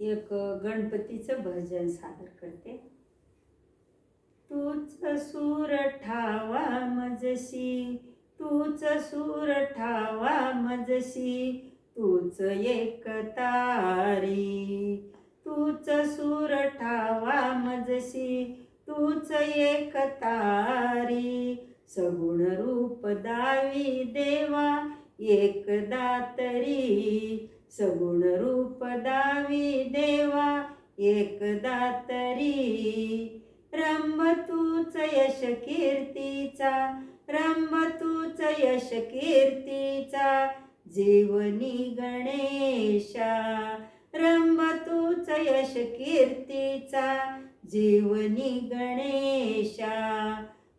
एक गणपतीचं भजन सादर करते. तूच सूर ठावा मजशी तूच सूर ठावा मजशी तूच एक तारी. तूच सूर ठावा मजशी तूच एक तारी. सगुण रूप दावी देवा एकदा तरी सगुण रूप दावी देवा एकदा तरी. रंभ तूच यश कीर्तीचा रंभ तूच यश कीर्तीचा जीवनी गणेशा. रंभ तूच यश कीर्तीचा जीवनी गणेशा.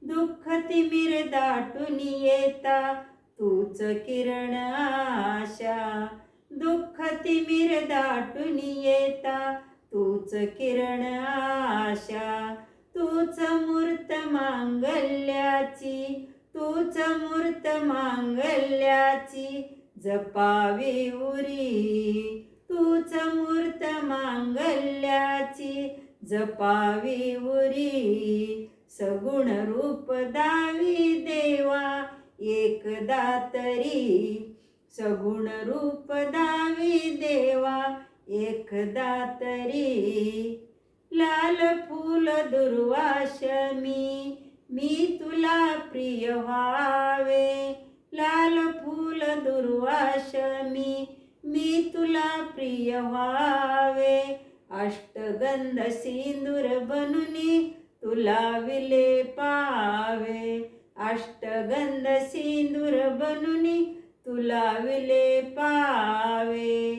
दुःख तिमिर दाटून येता तूच किरण आशा. दुःख तिमिर दाटून येता तूच किरण आशा तूच मूर्त मांगल्याची तूच मूर्त मांगल्याची जपावी उरी तूच मूर्त मांगल्याची जपावी उरी सगुण रूप दावी देवा एकदा तरी सगुण रूप दावी देवा एकदा तरी. लाल फूल दुर्वाशमी मी तुला प्रिय व्हावे. लाल फूल दुर्वाशमी मी तुला प्रिय व्हावे. अष्टगंध सिंदूर बनुनी तुला विले पावे. अष्टगंध सिंदूर बनुनी तुला विले पावे.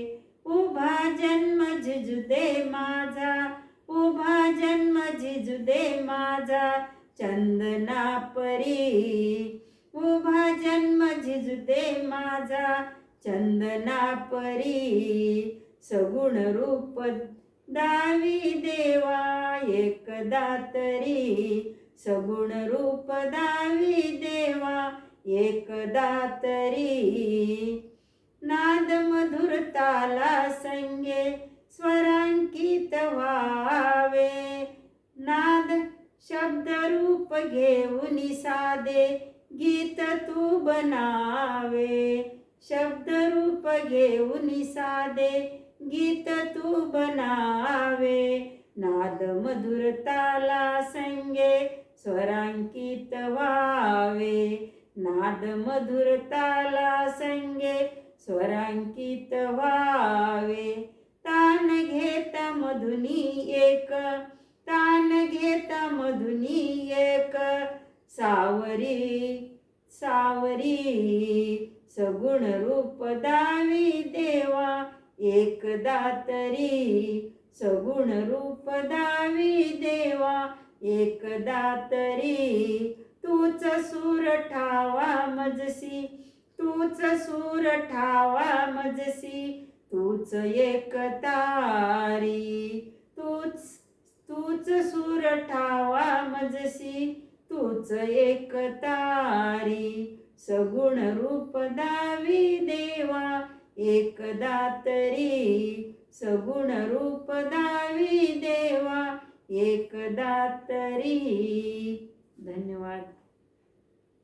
उभा जन्म झिजुदे माझा. उभा जन्म झिजुदे माझा. चंदना परी. उभा जन्म झिजुदे माझा. चंदना परी. सगुण रूप दावी देवा एकदा तरी. सगुण रूप दावी देवा एकदा तरी नाद मधुर ताला संगे स्वरांकित व्हावे. नाद शब्द रूप घेऊन सादे गीत तू बनावे. शब्द रूप घेऊन सादे गीत तू बनावे. नाद मधुर ताला संगे स्वरांकित व्हावे. नाद मधुर ताला संगे स्वरांकित व्हावे. तान घेत मधुनी एक तान घेत मधुनी एक. सावरी सावरी सगुण रूप दावी देवा. एकदा तरी सगुण रूप दावी देवा. एकदा तरी तूच सूर ठावा मजसी तूच सूर ठावा मजसी तूच एक तारी. तूच तूच सूर ठावा मजसी तूच एक तारी. सगुण रूप दावी देवा एकदा तरी सगुण रूप दावी देवा एकदा तरी धन्यवाद.